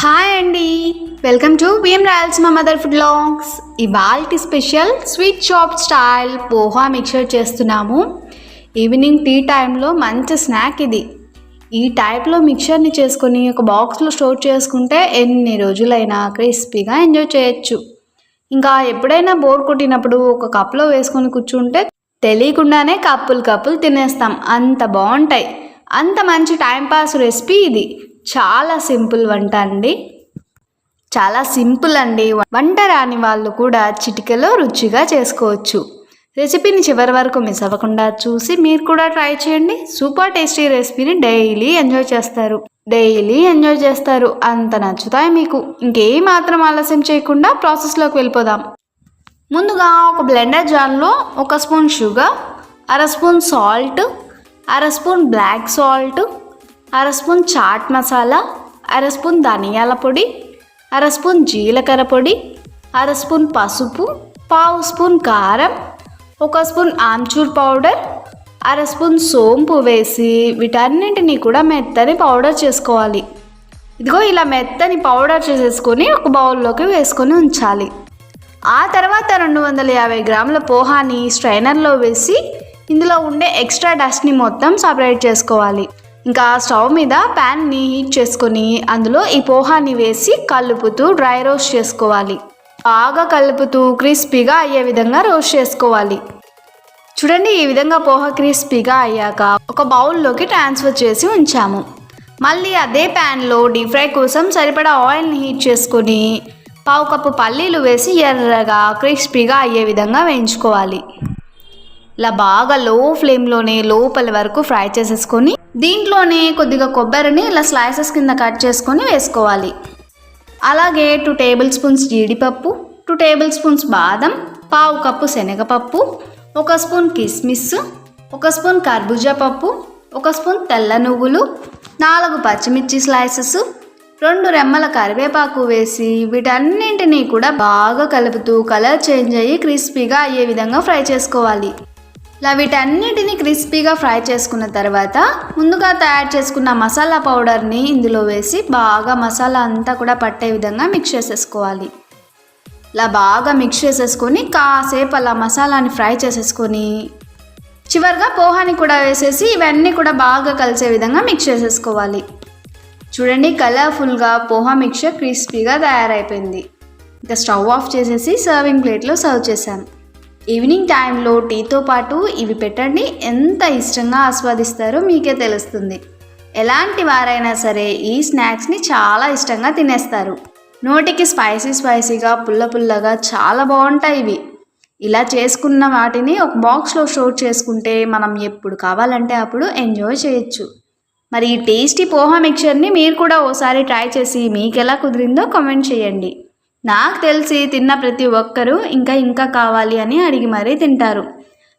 Hi అండి welcome to BM Royals మా mother food longs ఇవాల్టి special sweet shop style poha mixture చేస్తున్నాము. Evening tea టైంలో మంచి స్నాక్ ఇది. ఈ టైప్లో మిక్చర్ని చేసుకొని ఒక బాక్స్లో స్టోర్ చేసుకుంటే ఎన్ని రోజులైనా క్రిస్పీగా ఎంజాయ్ చేయొచ్చు. ఇంకా ఎప్పుడైనా బోర్ కొట్టినప్పుడు ఒక కప్లో వేసుకొని కూర్చుంటే తెలియకుండానే కప్పులు కప్పులు తినేస్తాం. అంత బాగుంటాయి. అంత మంచి టైంపాస్ రెసిపీ ఇది. చాలా సింపుల్ వంట అండి. చాలా సింపుల్ అండి. వంట రాని వాళ్ళు కూడా చిటికలో రుచిగా చేసుకోవచ్చు. రెసిపీని చివరి వరకు మిస్ అవ్వకుండా చూసి మీరు కూడా ట్రై చేయండి. సూపర్ టేస్టీ రెసిపీని డైలీ ఎంజాయ్ చేస్తారు. డైలీ ఎంజాయ్ చేస్తారు. అంత నచ్చుతాయి మీకు. ఇంకేం మాత్రం ఆలస్యం చేయకుండా ప్రాసెస్లోకి వెళ్ళిపోదాం. ముందుగా ఒక బ్లెండర్ జార్లో ఒక స్పూన్ షుగర్ అర స్పూన్ సాల్ట్ అర స్పూన్ బ్లాక్ సాల్ట్ అర స్పూన్ చాట్ మసాలా అర స్పూన్ ధనియాల పొడి అర స్పూన్ జీలకర్ర పొడి అర స్పూన్ పసుపు పావు స్పూన్ కారం ఒక స్పూన్ ఆమ్చూర్ పౌడర్ అర స్పూన్ సోంపు వేసి వీటన్నింటినీ కూడా మెత్తని పౌడర్ చేసుకోవాలి. ఇదిగో ఇలా మెత్తని పౌడర్ చేసేసుకొని ఒక బౌల్లోకి వేసుకొని ఉంచాలి. ఆ తర్వాత రెండు వందల యాభై గ్రాముల పోహాని స్ట్రైనర్లో వేసి ఇందులో ఉండే ఎక్స్ట్రా డస్ట్ని మొత్తం సపరేట్ చేసుకోవాలి. ఇంకా స్టవ్ మీద ప్యాన్ని హీట్ చేసుకొని అందులో ఈ పోహాని వేసి కలుపుతూ డ్రై రోస్ట్ చేసుకోవాలి. బాగా కలుపుతూ క్రిస్పీగా అయ్యే విధంగా రోస్ట్ చేసుకోవాలి. చూడండి ఈ విధంగా పోహా క్రిస్పీగా అయ్యాక ఒక బౌల్లోకి ట్రాన్స్ఫర్ చేసి ఉంచాము. మళ్ళీ అదే ప్యాన్లో డీప్ ఫ్రై కోసం సరిపడా ఆయిల్ని హీట్ చేసుకొని పావు కప్పు పల్లీలు వేసి ఎర్రగా క్రిస్పీగా అయ్యే విధంగా వేయించుకోవాలి. ఇలా బాగా లో ఫ్లేమ్లోనే లోపల వరకు ఫ్రై చేసేసుకొని దీంట్లోనే కొద్దిగా కొబ్బరిని ఇలా స్లైసెస్ కింద కట్ చేసుకొని వేసుకోవాలి. అలాగే టూ టేబుల్ స్పూన్స్ జీడిపప్పు టూ టేబుల్ స్పూన్స్ బాదం పావు కప్పు శనగపప్పు ఒక స్పూన్ కిస్మిస్ ఒక స్పూన్ కర్బూజా పప్పు ఒక స్పూన్ తెల్ల నువ్వులు నాలుగు పచ్చిమిర్చి స్లైసెస్ రెండు రెమ్మల కరివేపాకు వేసి వీటన్నింటినీ కూడా బాగా కలుపుతూ కలర్ చేంజ్ అయ్యి క్రిస్పీగా అయ్యే విధంగా ఫ్రై చేసుకోవాలి. ఇలా వీటన్నిటిని క్రిస్పీగా ఫ్రై చేసుకున్న తర్వాత ముందుగా తయారు చేసుకున్న మసాలా పౌడర్ని ఇందులో వేసి బాగా మసాలా అంతా కూడా పట్టే విధంగా మిక్స్ చేసేసుకోవాలి. ఇలా బాగా మిక్స్ చేసేసుకొని కాసేపు అలా మసాలాని ఫ్రై చేసేసుకొని చివరిగా పోహాని కూడా వేసేసి ఇవన్నీ కూడా బాగా కలిసే విధంగా మిక్స్ చేసేసుకోవాలి. చూడండి కలర్ఫుల్గా పోహా మిక్చర్ క్రిస్పీగా తయారైపోయింది. ఇంకా స్టవ్ ఆఫ్ చేసేసి సర్వింగ్ ప్లేట్లో సర్వ్ చేశాను. ఈవినింగ్ టైంలో టీతో పాటు ఇవి పెట్టండి. ఎంత ఇష్టంగా ఆస్వాదిస్తారో మీకే తెలుస్తుంది. ఎలాంటి వారైనా సరే ఈ స్నాక్స్ని చాలా ఇష్టంగా తినేస్తారు. నోటికి స్పైసీ స్పైసీగా పుల్ల పుల్లగా చాలా బాగుంటాయి ఇవి. ఇలా చేసుకున్న వాటిని ఒక బాక్స్లో స్టోర్ చేసుకుంటే మనం ఎప్పుడు కావాలంటే అప్పుడు ఎంజాయ్ చేయొచ్చు. మరి ఈ టేస్టీ పోహా మిక్చర్ని మీరు కూడా ఓసారి ట్రై చేసి మీకు ఎలా కుదిరిందో కామెంట్ చేయండి. నాకు తెలిసి తిన్న ప్రతి ఒక్కరూ ఇంకా ఇంకా కావాలి అని అడిగి మరీ తింటారు.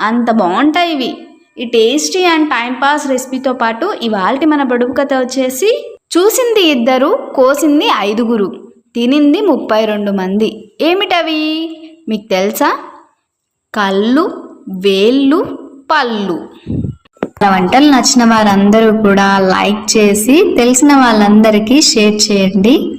అంత బాగుంటాయి ఇవి. ఈ టేస్టీ అండ్ టైంపాస్ రెసిపీతో పాటు ఇవాళ మన బడుపు కథ వచ్చేసి చూసింది ఇద్దరు కోసింది ఐదుగురు తినింది ముప్పై రెండు మంది. ఏమిటవి? మీకు తెలుసా? కళ్ళు వేళ్ళు పళ్ళు. మన వంటలు నచ్చిన వారందరూ కూడా లైక్ చేసి తెలిసిన వాళ్ళందరికీ షేర్ చేయండి.